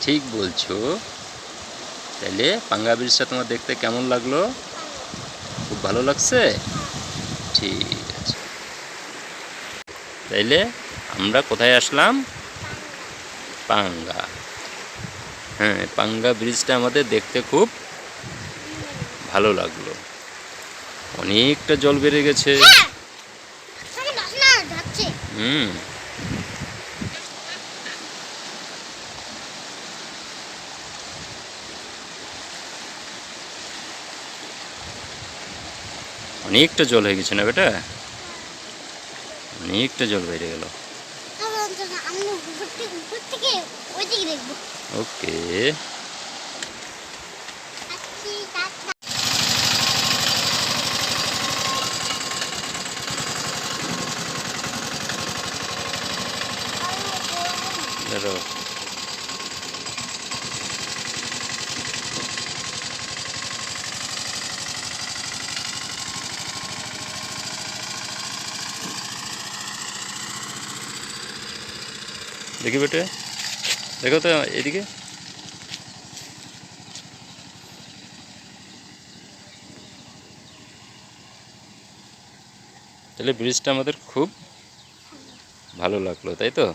ঠিক বলছো। তাইলে পাঙ্গা ব্রিজটা তোমার দেখতে কেমন লাগল? খুব ভালো লাগছে? ঠিক আছে। তাইলে আমরা কোথায় আসলাম? পাঙ্গা। হ্যাঁ পাঙ্গা ব্রিজটা আমাদের দেখতে খুব ভালো লাগল। অনেকটা জল বেড়ে গেছে। হ্যাঁ! হুম। অনেকটা জল হয়ে গেছে না বেটা? অনেকটা জল বেড়ে গেল। তবে ধরো দেখি বেটে। দেখো তো এদিকে। তাহলে ব্রিজটা আমাদের খুব ভালো লাগল তাই তো?